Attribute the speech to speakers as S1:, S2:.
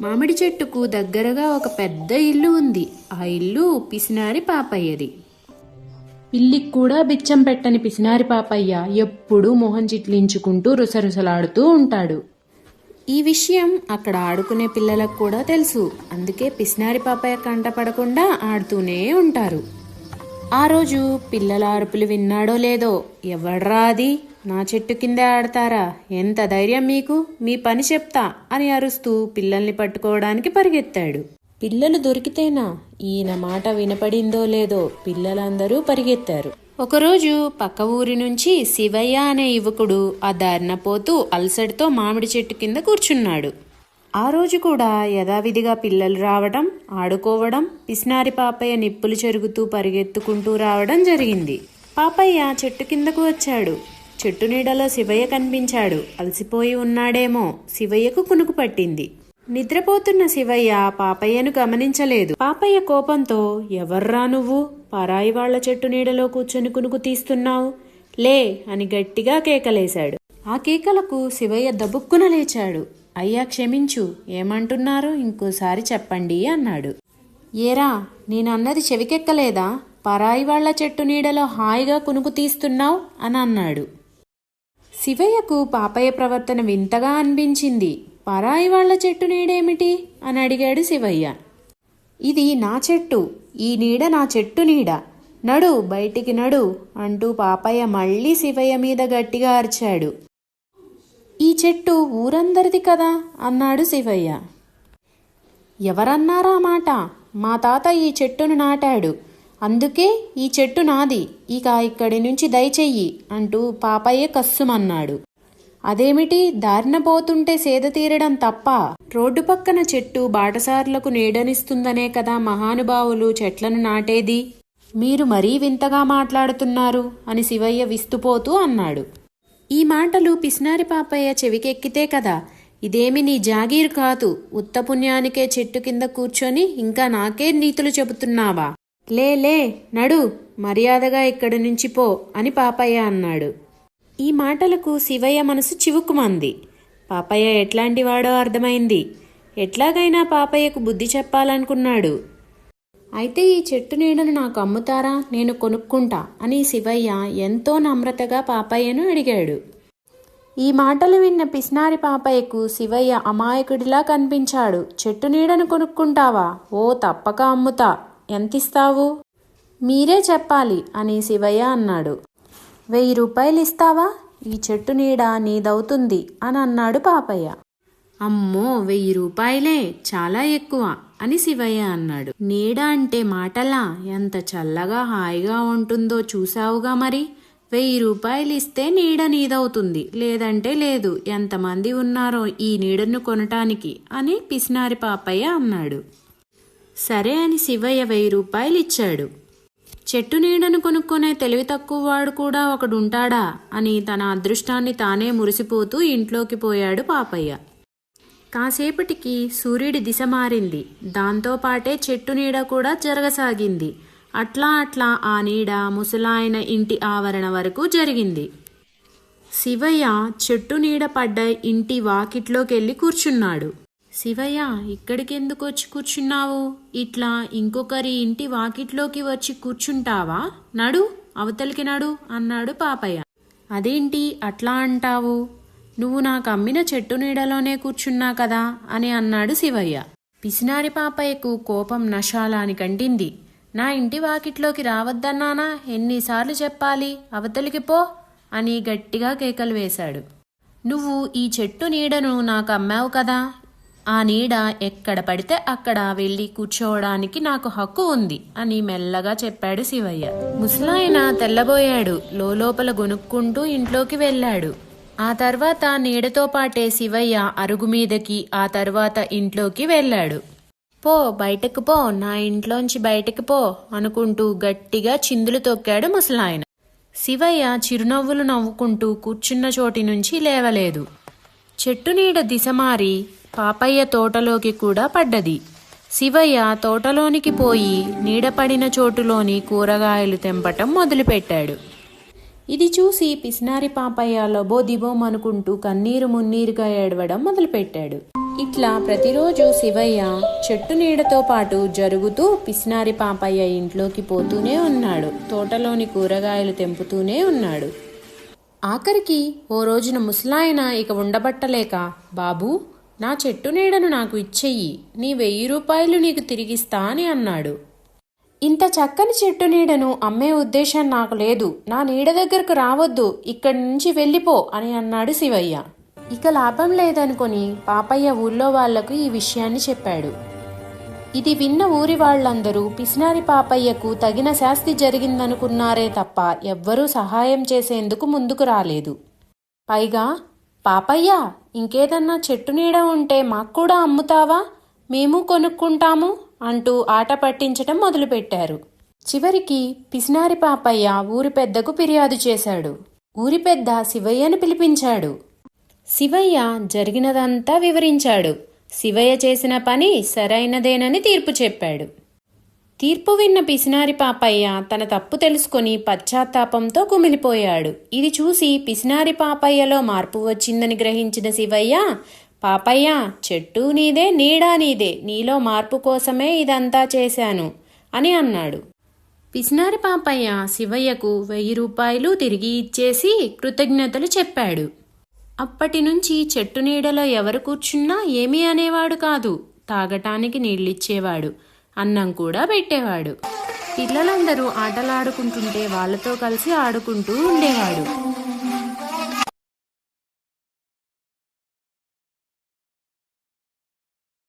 S1: మామిడి చెట్టుకు దగ్గరగా ఒక పెద్ద ఇల్లు ఉంది. ఆ ఇల్లు పిసినారి పాపయ్యది.
S2: పిల్లికి కూడా బిచ్చం పెట్టని పిసినారి పాపయ్య ఎప్పుడూ మొహం చిట్లించుకుంటూ రుసరుసలాడుతూ ఉంటాడు.
S1: ఈ విషయం అక్కడ ఆడుకునే పిల్లలకు కూడా తెలుసు. అందుకే పిసినారి పాపయ్య కంట పడకుండా ఆడుతూనే ఉంటారు. ఆ రోజు పిల్లల అరుపులు విన్నాడో లేదో ఎవడ్రా అది? నా చెట్టు కిందే ఆడతారా? ఎంత ధైర్యం మీకు? మీ పని చెప్తా అని అరుస్తూ పిల్లల్ని పట్టుకోవడానికి పరిగెత్తాడు. పిల్లలు దొరికితేనా? ఈయన మాట వినపడిందో లేదో పిల్లలందరూ పరిగెత్తారు. ఒకరోజు పక్క ఊరి నుంచి శివయ్య అనే యువకుడు ఆ దారిన పోతూ అలసడితో మామిడి చెట్టు కింద కూర్చున్నాడు. ఆ రోజు కూడా యథావిధిగా పిల్లలు రావడం ఆడుకోవడం పిసినారి పాపయ్య నిప్పులు చెరుగుతూ పరిగెత్తుకుంటూ రావడం జరిగింది. పాపయ్య చెట్టు కిందకు వచ్చాడు. చెట్టు నీడలో శివయ్య కనిపించాడు. అలసిపోయి ఉన్నాడేమో శివయ్యకు కునుకు పట్టింది. నిద్రపోతున్న శివయ్య పాపయ్యను గమనించలేదు. పాపయ్య కోపంతో ఎవర్రా నువ్వు? పరాయి వాళ్ళ చెట్టు నీడలో కూర్చొని కునుకు తీస్తున్నావు? లే అని గట్టిగా కేకలేశాడు. ఆ కేకలకు శివయ్య దబుక్కున లేచాడు. అయ్యా క్షమించు. ఏమంటున్నారు ఇంకోసారి చెప్పండి అన్నాడు. ఏరా నేనన్నది చెవికెక్కలేదా? పరాయి వాళ్ళ చెట్టు నీడలో హాయిగా కునుకు తీస్తున్నావు అని అన్నాడు. శివయ్యకు పాపయ్య ప్రవర్తన వింతగా అనిపించింది. పరాయి వాళ్ళ చెట్టు నీడేమిటి అని అడిగాడు శివయ్య. ఇది నా చెట్టు. ఈ నీడ నా చెట్టు నీడ. నడు బయటికి నడు అంటూ పాపయ్య మళ్ళీ శివయ్య మీద గట్టిగా అరిచాడు. చెట్టు ఊరందరిది కదా అన్నాడు శివయ్య. ఎవరన్నారా మాట? మా తాత ఈ చెట్టును నాటాడు. అందుకే ఈ చెట్టు నాది. ఇక ఇక్కడి నుంచి దయచెయ్యి అంటూ పాపయ్య కస్సుమన్నాడు. అదేమిటి? దారిన పోతుంటే సేద తీరడం తప్ప. రోడ్డు పక్కన చెట్టు బాటసార్లకు నీడనిస్తుందనే కదా మహానుభావులు చెట్లను నాటేది? మీరు మరీ వింతగా మాట్లాడుతున్నారు అని శివయ్య విస్తుపోతూ అన్నాడు. ఈ మాటలు పిసినారి పాపయ్య చెవికెక్కితే కదా. ఇదేమి నీ జాగీర్ కాదు. ఉత్తపుణ్యానికే చెట్టు కింద కూర్చొని ఇంకా నాకే నీతులు చెబుతున్నావా? లే లే నడు మర్యాదగా ఇక్కడి నుంచి పో అని పాపయ్య అన్నాడు. ఈ మాటలకు శివయ్య మనసు చివుకుమంది పాపయ్య ఎట్లాంటివాడో అర్థమైంది. ఎట్లాగైనా పాపయ్యకు బుద్ధి చెప్పాలనుకున్నాడు. అయితే ఈ చెట్టు నీడను నాకు అమ్ముతారా? నేను కొనుక్కుంటా అని శివయ్య ఎంతో నమ్రతగా పాపయ్యను అడిగాడు. ఈ మాటలు విన్న పిస్నారి పాపయ్యకు శివయ్య అమాయకుడిలా కనిపించాడు. చెట్టు నీడను కొనుక్కుంటావా? ఓ తప్పక అమ్ముతా. ఎంతిస్తావు? మీరే చెప్పాలి అని శివయ్య అన్నాడు. వెయ్యి రూపాయలు ఇస్తావా? ఈ చెట్టు నీడ నీదవుతుంది అని అన్నాడు పాపయ్య. అమ్మో వెయ్యి రూపాయలే. చాలా ఎక్కువ. అని శివయ్య అన్నాడు. నీడ అంటే మాటలా? ఎంత చల్లగా హాయిగా ఉంటుందో చూసావుగా మరి? వెయ్యి రూపాయలు ఇస్తే నీడ నీదవుతుంది. లేదంటే లేదు. ఎంతమంది ఉన్నారో ఈ నీడను కొనటానికి అని పిసినారి పాపయ్య అన్నాడు. సరే అని శివయ్య వెయ్యి రూపాయలు ఇచ్చాడు. చెట్టు నీడను కొనుక్కునే తెలివి తక్కువ వాడు కూడా ఒకడుంటాడా? అని తన అదృష్టాన్ని తానే మురిసిపోతూ ఇంట్లోకి పోయాడు పాపయ్య. కాసేపటికి సూర్యుడి దిశ మారింది. దాంతోపాటే చెట్టు నీడ కూడా జరగసాగింది. అట్లా అట్లా ఆ నీడ ముసలాయన ఇంటి ఆవరణ వరకు జరిగింది. శివయ్య చెట్టు నీడ పడ్డ ఇంటి వాకిట్లోకెళ్ళి కూర్చున్నాడు. శివయ్య ఇక్కడికెందుకు వచ్చి కూర్చున్నావు? ఇట్లా ఇంకొకరి ఇంటి వాకిట్లోకి వచ్చి కూర్చుంటావా? నడు అవతలికి నడు అన్నాడు పాపయ్య. అదేంటి? అట్లా అంటావు? నువ్వు నాకు అమ్మిన చెట్టు నీడలోనే కూర్చున్నా కదా అని అన్నాడు శివయ్య. పిసినారి పాపయ్యకు కోపం నశాలాని కంటింది. నా ఇంటి వాకిట్లోకి రావద్దన్నానా? ఎన్నిసార్లు చెప్పాలి? అవతలికి పో అని గట్టిగా కేకలు వేశాడు. నువ్వు ఈ చెట్టు నీడను నాకు అమ్మావు కదా? ఆ నీడ ఎక్కడ పడితే అక్కడ వెళ్ళి కూర్చోవడానికి నాకు హక్కు ఉంది అని మెల్లగా చెప్పాడు శివయ్య. ముసలాయన తెల్లబోయాడు. లోపల గొనుక్కుంటూ ఇంట్లోకి వెళ్ళాడు. ఆ తర్వాత నీడతో పాటే శివయ్య అరుగు మీదకి ఆ తర్వాత ఇంట్లోకి వెళ్ళాడు. పో బయటకు పో నా ఇంట్లోంచి బయటకు పో అనుకుంటూ గట్టిగా చిందులు తొక్కాడు ముసలాయన. శివయ్య చిరునవ్వులు నవ్వుకుంటూ కూర్చున్న చోటి నుంచి లేవలేదు. చెట్టు నీడ దిశమారి పాపయ్య తోటలోకి కూడా పడ్డది. శివయ్య తోటలోనికి పోయి నీడపడిన చోటులోని కూరగాయలు తెంపటం మొదలుపెట్టాడు. ఇది చూసి పిసినారి పాపయ్య లబో దిబోం అనుకుంటూ కన్నీరు మున్నీరుగా ఏడవడం మొదలుపెట్టాడు. ఇట్లా ప్రతిరోజు శివయ్య చెట్టు నీడతో పాటు జరుగుతూ పిసినారి పాపయ్య ఇంట్లోకి పోతూనే ఉన్నాడు. తోటలోని కూరగాయలు తెంపుతూనే ఉన్నాడు. ఆఖరికి ఓ రోజున ముసలాయన ఇక ఉండబట్టలేక బాబూ నా చెట్టు నీడను నాకు ఇచ్చెయ్యి. నీ వెయ్యి రూపాయలు నీకు తిరిగిస్తా అని అన్నాడు. ఇంత చక్కని చెట్టు నీడను అమ్మే ఉద్దేశం నాకు లేదు. నా నీడ దగ్గరకు రావద్దు. ఇక్కడి నుంచి వెళ్ళిపో అని అన్నాడు శివయ్య. ఇక లాభం లేదనుకొని పాపయ్య ఊళ్ళో వాళ్ళకు ఈ విషయాన్ని చెప్పాడు. ఇది విన్న ఊరి వాళ్ళందరూ పిసినారి పాపయ్యకు తగిన శాస్తి జరిగిందనుకున్నారే తప్ప ఎవ్వరూ సహాయం చేసేందుకు ముందుకు రాలేదు. పైగా పాపయ్య ఇంకేదన్నా చెట్టు నీడ ఉంటే మాకు కూడా అమ్ముతావా? మేము కొనుక్కుంటాము. అంటూ ఆట పట్టించటం మొదలుపెట్టారు. చివరికి పిసినారి పాపయ్య ఊరి పెద్దకు ఫిర్యాదు చేశాడు. ఊరి పెద్ద శివయ్యను పిలిపించాడు. శివయ్య జరిగినదంతా వివరించాడు. శివయ్య చేసిన పని సరైనదేనని తీర్పు చెప్పాడు. తీర్పు విన్న పిసినారి పాపయ్య తన తప్పు తెలుసుకొని పశ్చాత్తాపంతో కుమిలిపోయాడు. ఇది చూసి పిసినారి పాపయ్యలో మార్పు వచ్చిందని గ్రహించిన శివయ్య పాపయ్య చెట్టు నీదే నీడా నీదే నీలో మార్పు కోసమే ఇదంతా చేశాను అని అన్నాడు. పిసినారి పాపయ్య శివయ్యకు వెయ్యి రూపాయలు తిరిగి ఇచ్చేసి కృతజ్ఞతలు చెప్పాడు. అప్పటి నుంచి చెట్టు నీడలో ఎవరు కూర్చున్నా ఏమీ అనేవాడు కాదు. తాగటానికి నీళ్ళిచ్చేవాడు అన్నం కూడా పెట్టేవాడు. పిల్లలందరూ ఆటలాడుకుంటుంటే వాళ్ళతో కలిసి ఆడుకుంటూ ఉండేవాడు.